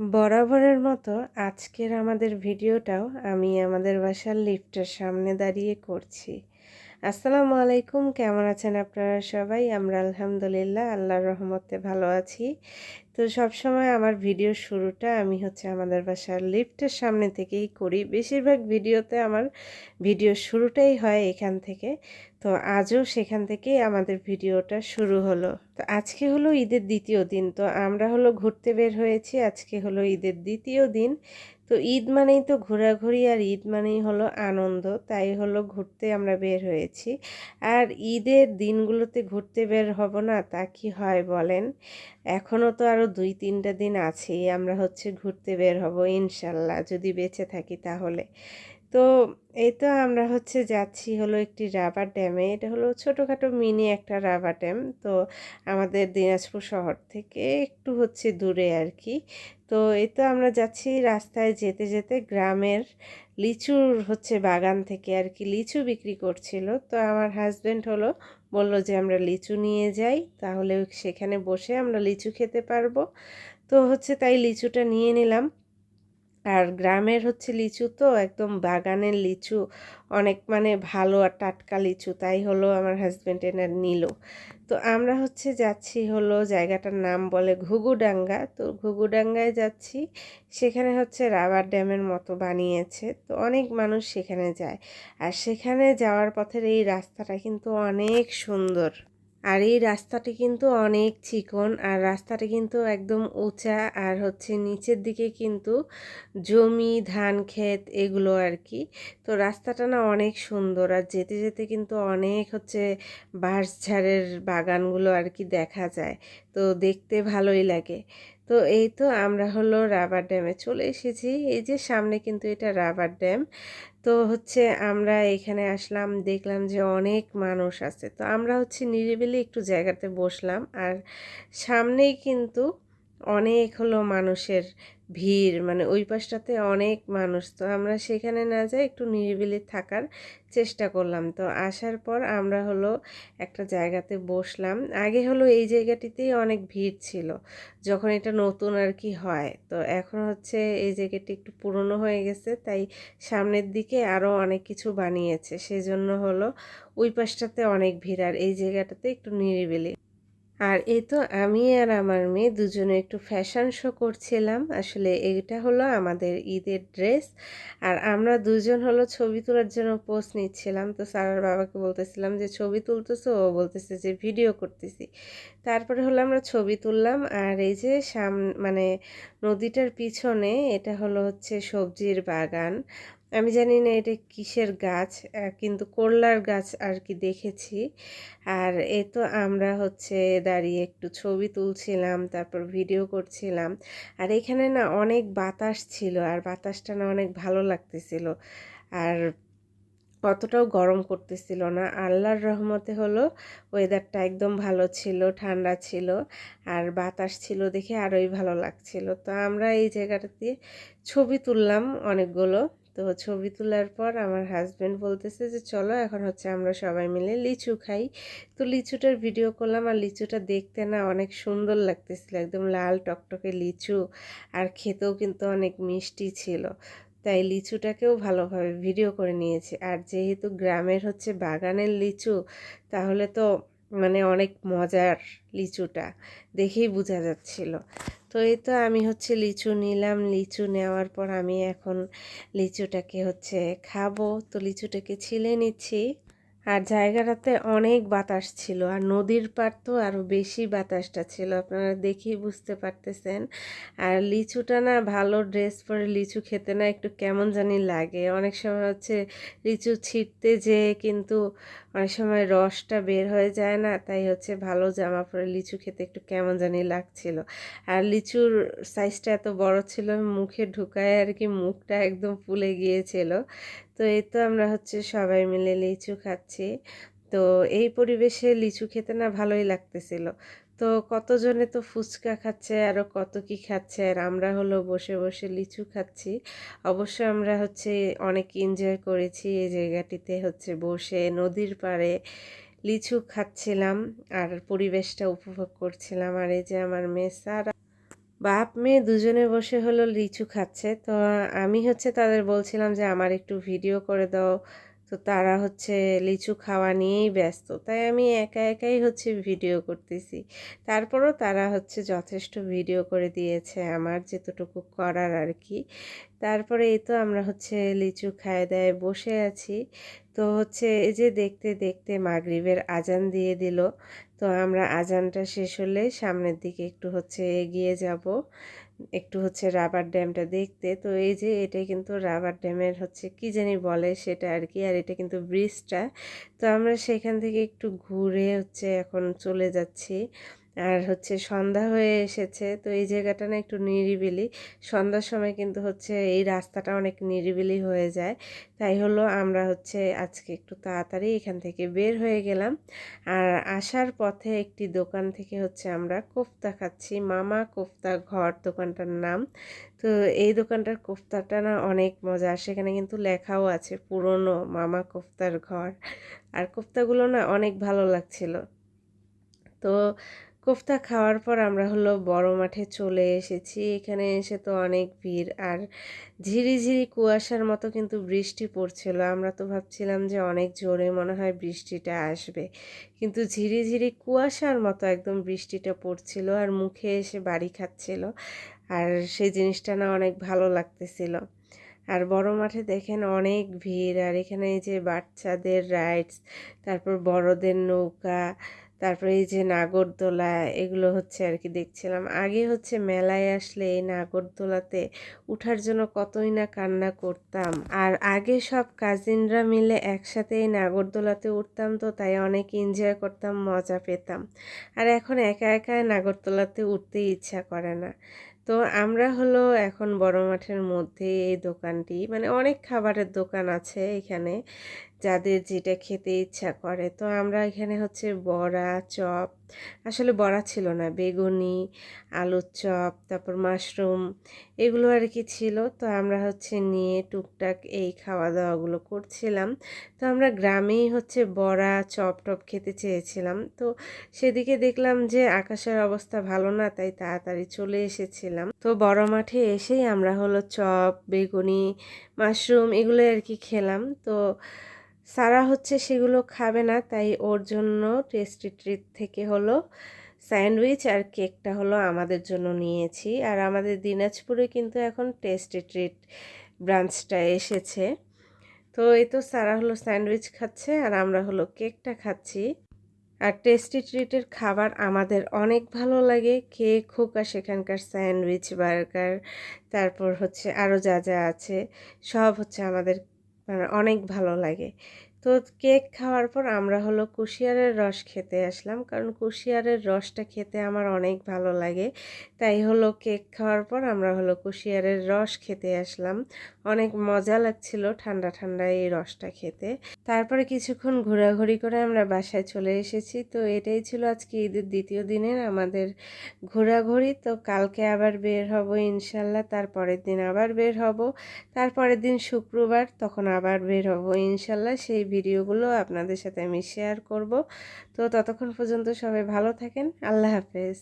বরাবরের মতো আজকের আমাদের ভিডিওটাও আমি আমাদের বাসার লিফটের সামনে দাঁড়িয়ে করছি। আসসালামু আলাইকুম, কেমন আছেন আপনারা সবাই? আমরা আলহামদুলিল্লাহ, আল্লাহর রহমতে ভালো আছি। তো সব সময় আমার ভিডিও শুরুটা আমি হচ্ছে আমাদের বাসার লিফটের সামনে থেকেই করি। বেশিরভাগ ভিডিওতে আমার ভিডিও শুরুটাই হয় এখান থেকে। তো আজও সেখান থেকেই আমাদের ভিডিওটা শুরু হলো। তো আজকে হলো ঈদের দ্বিতীয় দিন, তো আমরা হলো ঘুরতে বের হয়েছি, আজকে হলো ঈদের দ্বিতীয় দিন। তো ঈদ মানেই তো ঘোরাঘুরি আর ঈদ মানেই হলো আনন্দ, তাই হলো ঘুরতে আমরা বের হয়েছি। আর ঈদের দিনগুলোতে ঘুরতে বের হব না, তা কি হয় বলেন? এখনও তো আরও দুই তিনটা দিন আছেই, আমরা হচ্ছে ঘুরতে বের হব ইনশাল্লাহ, যদি বেঁচে থাকি তাহলে। তো এই তো আমরা হচ্ছে যাচ্ছি হলো একটি রাবার ড্যামে। এটা হলো ছোটোখাটো মিনি একটা রাবার ড্যাম। তো আমাদের দিনাজপুর শহর থেকে একটু হচ্ছে দূরে আর কি তো এই তো আমরা যাচ্ছি রাস্তায় যেতে যেতে গ্রামের লিচুর হচ্ছে বাগান থেকে আর কি লিচু বিক্রি করছিল। তো আমার হাজব্যান্ড হলো বলল যে আমরা লিচু নিয়ে যাই, তাহলে সেখানে বসে আমরা লিচু খেতে পারব। তো হচ্ছে তাই লিচুটা নিয়ে নিলাম। আর গ্রামের হচ্ছে লিচু তো একদম বাগানের লিচু, অনেক মানে ভালো আর টাটকা লিচু, তাই হলো আমার হাজব্যান্ড এনে নিল। তো আমরা হচ্ছে যাচ্ছি হলো জায়গাটার নাম বলে ঘুঘুডাঙ্গা। তো ঘুঘুডাঙ্গায় যাচ্ছি, সেখানে হচ্ছে রাবার ড্যামের মতো বানিয়েছে। তো অনেক মানুষ সেখানে যায়। আর সেখানে যাওয়ার পথের এই রাস্তাটা কিন্তু অনেক সুন্দর। আর এই রাস্তাটি কিন্তু অনেক চিকন, আর রাস্তাটি কিন্তু একদম উঁচা, আর হচ্ছে নিচের দিকে কিন্তু জমি, ধান, ক্ষেত এগুলো আর কি। তো রাস্তাটা না অনেক সুন্দর, আর যেতে যেতে কিন্তু অনেক হচ্ছে বাঁশঝাড়ের বাগানগুলো আর কি দেখা যায়। তো দেখতে ভালোই লাগে। তো এই তো আমরা হলো রাবার ড্যামে চলে এসেছি। এই যে সামনে কিন্তু এটা রাবার ড্যাম। তো হচ্ছে আমরা এখানে আসলাম, দেখলাম যে অনেক মানুষ আছে। তো আমরা হচ্ছে নিরিবিলি একটু জায়গাতে বসলাম। আর সামনেই কিন্তু অনেক হলো মানুষের ভিড় মানে ওই পাশটাতে অনেক মানুষ। তো আমরা সেখানে না যাই একটু নিরিবিলি থাকার চেষ্টা করলাম। তো আসার পর আমরা হলো একটা জায়গাতে বসলাম। আগে হলো এই জায়গাটিতেই অনেক ভিড় ছিল, যখন এটা নতুন আর কি হয়। তো এখন হচ্ছে এই জায়গাটি একটু পুরনো হয়ে গেছে, তাই সামনের দিকে আরও অনেক কিছু বানিয়েছে। সেজন্য হলো ওই পাশটাতে অনেক ভিড়, আর এই জায়গাটাতে একটু নিরিবিলি। আর এই তো আমি আর আমার মেয়ে দুজনে একটু ফ্যাশন শো করছিলাম। আসলে এটা হলো আমাদের ঈদের ড্রেস আর আমরা দুজন হলো ছবি তোলার জন্য পোস্ট নিচ্ছিলাম। তো স্যারের বাবাকে বলতেছিলাম যে, ছবি তুলতেছো? ও বলতেছে যে, ভিডিও করতেছি। তারপরে হলো আমরা ছবি তুললাম। আর এই যে সাম মানে নদীটার পিছনে এটা হলো হচ্ছে সবজির বাগান। আমি জানি না এটা কিসের গাছ কিন্তু করলার গাছ আর কি দেখেছি। আর এ তো আমরা হচ্ছে দাঁড়িয়ে একটু ছবি তুলছিলাম, তারপর ভিডিও করছিলাম। আর এখানে না অনেক বাতাস ছিল আর বাতাসটা না অনেক ভালো লাগতেছিল। আর অতটাও গরম করতেছিল না। আল্লাহর রহমতে হলো ওয়েদারটা একদম ভালো ছিল, ঠান্ডা ছিল আর বাতাস ছিল দেখে আরোই ভালো লাগছিল। তো আমরা এই জায়গাটাতে ছবি তুললাম অনেকগুলো। তো ছবি তোলার পর আমার হাজব্যান্ড বলতেছে যে, চলো এখন হচ্ছে আমরা সবাই মিলে লিচু খাই। তো লিচুটার ভিডিও করলাম আর লিচুটা দেখতে না অনেক সুন্দর লাগতেছিল, একদম লাল টকটকে লিচু আর খেতেও কিন্তু অনেক মিষ্টি ছিল। তাই লিচুটাকেও ভালোভাবে ভিডিও করে নিয়েছে। আর যেহেতু গ্রামের হচ্ছে বাগানের লিচু, তাহলে তো মানে অনেক মজার লিচুটা, দেখেই বোঝা যাচ্ছিল। তো এই তো আমি হচ্ছে লিচু নিলাম। লিচু নেওয়ার পর আমি এখন লিচুটাকে হচ্ছে খাব। তো লিচুটাকে ছিলে নিচ্ছি। আর জায়গাটাতে অনেক বাতাস ছিল, আর নদীর পার তো আরও বেশি বাতাসটা ছিল, আপনারা দেখেই বুঝতে পারতেছেন। আর লিচুটা না ভালো ড্রেস পরে লিচু খেতে না একটু কেমন জানি লাগে। অনেক সময় হচ্ছে লিচু ছিটতে যেয়ে কিন্তু অনেক সময় রসটা বের হয়ে যায় না, তাই হচ্ছে ভালো জামা পরে লিচু খেতে একটু কেমন জানি লাগছিল। আর লিচুর সাইজটা এত বড় ছিল, মুখে ঢুকায় আর কি মুখটা একদম ফুলে গিয়েছিল। তো এই তো আমরা হচ্ছে সবাই মিলে লিচু খাচ্ছি। তো এই পরিবেশে লিচু খেতে না ভালোই লাগতেছিল। তো কতজনে তো ফুচকা খাচ্ছে আরও কত কি খাচ্ছে, আর আমরা হলো বসে বসে লিচু খাচ্ছি। অবশ্য আমরা হচ্ছে অনেক এনজয় করেছি এই জায়গাটিতে হচ্ছে বসে নদীর পাড়ে লিচু খাচ্ছিলাম, আর পরিবেশটা উপভোগ করছিলাম। আর এই যে আমার মেয়ে সারা বাপ মেয়ে দুজনে বসে হলো লিচু খাচ্ছে। তো আমি হচ্ছে তাদের বলছিলাম যে, আমার একটু ভিডিও করে দাও। তো তারা হচ্ছে লিচু খাওয়া নিয়েই ব্যস্ত। তাই আমি একা একাই হচ্ছে ভিডিও করতেছি। তারপরও তারা হচ্ছে যথেষ্ট ভিডিও করে দিয়েছে আমার যেতটুকু করার আর কি তারপরে এই তো আমরা হচ্ছে লিচু খায় দেয় বসে আছি। তো হচ্ছে এই যে দেখতে দেখতে মাগরিবের আজান দিয়ে দিল। তো আমরা আজানটা শেষ হলে সামনের দিকে একটু হচ্ছে এগিয়ে যাব। একটু হচ্ছে রাবার ড্যামটা দেখতে। তো এই যে এটা কিন্তু রাবার ড্যামের হচ্ছে কি জানি বলে সেটা আর কি, আর এটা কিন্তু ব্রিজটা। তো আমরা সেখান থেকে একটু ঘুরে হচ্ছে এখন চলে যাচ্ছি। আর হচ্ছে সন্ধ্যা হয়ে এসেছে। তো এই জায়গাটা না একটু নিরিবিলি। সন্ধ্যার সময় কিন্তু হচ্ছে এই রাস্তাটা অনেক নিরিবিলি হয়ে যায়। তাই হলো আমরা হচ্ছে আজকে একটু তাড়াতাড়ি এখান থেকে বের হয়ে গেলাম। আর আসার পথে একটি দোকান থেকে হচ্ছে আমরা কোফতা খাচ্ছি। মামা কোফতা ঘর দোকানটার নাম। তো এই দোকানটার কোফতাটা না অনেক মজা। সেখানে কিন্তু লেখাও আছে পুরনো মামা কোফতার ঘর। আর কোফতাগুলো না অনেক ভালো লাগছিল। তো কোফতা খাওয়ার পর আমরা হলো বড় মাঠে চলে এসেছি। এখানে এসে তো অনেক ভিড় আর ঝিরিঝিরি কুয়াশার মতো কিন্তু বৃষ্টি পড়ছিল। আমরা তো ভাবছিলাম যে অনেক জোরে মনে হয় বৃষ্টিটা আসবে। কিন্তু ঝিরিঝিরি কুয়াশার মতো একদম বৃষ্টিটা পড়ছিল আর মুখে এসে বাড়ি খাচ্ছিল। আর সেই জিনিসটা না অনেক ভালো লাগতেছিল। আর বড় মাঠে দেখেন অনেক ভিড় আর এখানে এই যে বাচ্চাদের রাইডস তারপর বড়দের নৌকা তারপরে এই যে নাগরদোলা, এগুলো হচ্ছে আর কি দেখছিলাম। আগে হচ্ছে মেলায় আসলে এই নাগরদোলাতে উঠার জন্য কতই না কান্না করতাম। আর আগে সব কাজিনরা মিলে একসাথে এই নাগরদোলাতে উঠতাম তো, তাই অনেক এনজয় করতাম, মজা পেতাম। আর এখন একা একা নাগরদোলাতে উঠতেই ইচ্ছা করে না। তো আমরা হলো এখন বড় মাঠের মধ্যে এই দোকানটি মানে অনেক খাবারের দোকান আছে এখানে। যাদের যেটা খেতে ইচ্ছা করে। তো আমরা এখানে হচ্ছে বড়া, চপ, আসলে বড়া ছিল না, বেগুনি, আলুর চপ, তারপর মাশরুম এগুলো আর কি ছিল। তো আমরা হচ্ছে নিয়ে টুকটাক এই খাওয়া দাওয়াগুলো করছিলাম। তো আমরা গ্রামেই হচ্ছে বড়া, চপ, টপ খেতে চেয়েছিলাম। তো সেদিকে দেখলাম যে আকাশের অবস্থা ভালো না, তাই তাড়াতাড়ি চলে এসেছিলাম। তো বড় মাঠে এসেই আমরা হলো চপ, বেগুনি, মাশরুম এগুলো আর কি খেলাম। তো সারা হচ্ছে সেগুলো খাবে না, তাই ওর জন্য টেস্টি ট্রিট থেকে হলো স্যান্ডউইচ আর কেকটা হলো আমাদের জন্য নিয়েছি। আর আমাদের দিনাজপুরে কিন্তু এখন টেস্টি ট্রিট ব্রাঞ্চটা এসেছে। তো এই তো সারা হলো স্যান্ডউইচ খাচ্ছে আর আমরা হলো কেকটা খাচ্ছি। আর টেস্টি ট্রিটের খাবার আমাদের অনেক ভালো লাগে কেক হোক আর সেখানকার স্যান্ডউইচ, বার্গার, তারপর হচ্ছে আরও যা যা আছে, সব হচ্ছে আমাদের অনেক ভালো লাগে। তো কেক খাওয়ার পর আমরা হলো কুশিয়ারের রস খেতে আসলাম। কারণ কুশিয়ারের রসটা খেতে আমার অনেক ভালো লাগে। তাই হলো কেক খাওয়ার পর আমরা হলো কুশিয়ারের রস খেতে আসলাম। অনেক মজা লাগছিল ঠান্ডা ঠান্ডা এই রসটা খেতে। তারপরে কিছুক্ষণ ঘোরাঘুরি করে আমরা বাসায় চলে এসেছি। তো এটাই ছিল আজকে ঈদের দ্বিতীয় দিনের আমাদের ঘোরাঘুরি। তো কালকে আবার বের হব ইনশাল্লাহ তারপরের দিন আবার বের হব। তারপরের দিন শুক্রবার, তখন আবার বের হব ইনশাল্লাহ। সেই ভিডিওগুলো আপনাদের সাথে আমি শেয়ার করব। তো ততক্ষণ পর্যন্ত সবাই ভালো থাকেন। আল্লাহ হাফেজ।